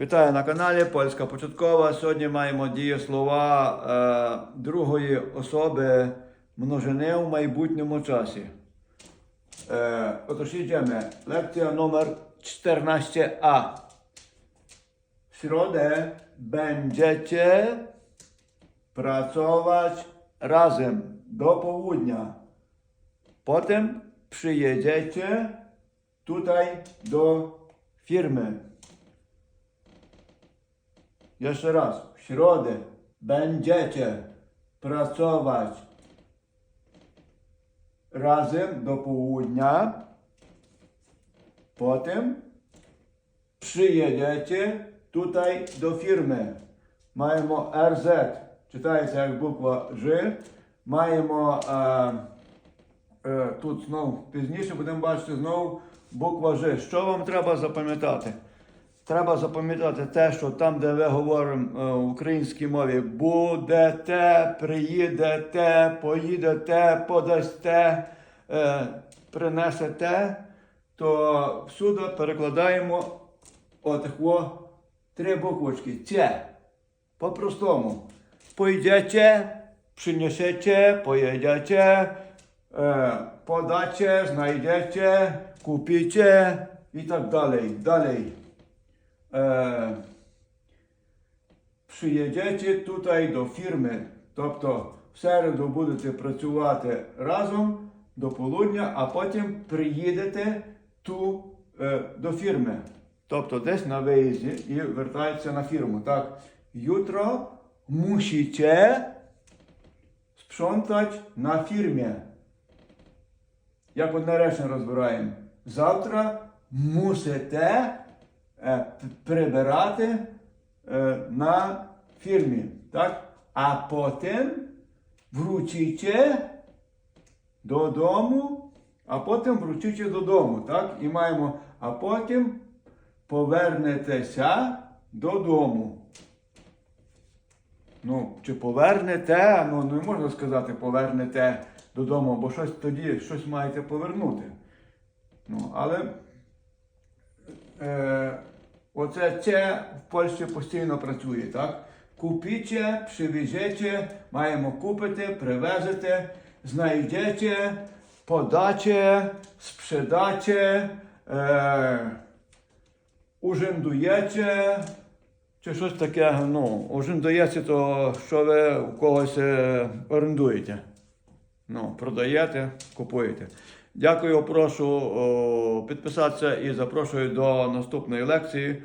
Вітаю на каналі Польська Початкова. Сьогодні маємо дієслова е, другої особи множини в майбутньому часі. Е, отож йдемо. Лекція номер 14a. W środę będziecie pracować razem do południa. Potem przyjedziecie tutaj do firmy. Jeszcze raz. W środę będziecie pracować razem do południa. Potem przyjedziecie tutaj do firmy. Маємо RZ, читається як буква Ж. Маємо е, е, тут знову пізніше будемо бачити знову буква Ж. Що вам треба запам'ятати? Треба запам'ятати те, що там, де ви говоримо е, в українській мові, будете, приїдете, поїдете, подасте, е, принесете, то всюди перекладаємо отако три буквочки. Це. По-простому. Пойдете, принесете, поїдете, е, подаче, знайдете, купите і так далі. Далі. Е, przyjedziecie tutaj do firmy, тобто в середу будете працювати разом до полудня, а потім приїдете ту, е, до фірми. Тобто десь на виїзді і вертаєтеся на фірму. Так, jutro musicie sprzątać na firmie. Як одне речення розбираємо. Завтра мусите прибирати е, на фірмі. Так? А потім вручите додому, а потім вручите додому. Так? І маємо, а потім повернетеся додому. Ну, чи повернете, ну не можна сказати повернете додому, бо щось тоді щось маєте повернути. Ну, але е, оце це в Польщі постійно працює, так? Купіче, привезете, маємо купити, привезете, знайдете, подаче, спrzedаче, е, ужиндуєте, чи щось таке, ну, ужиндуєте, то що ви у когось е, орендуєте. Ну, продаєте, купуєте. Дякую, прошу о, підписатися і запрошую до наступної лекції.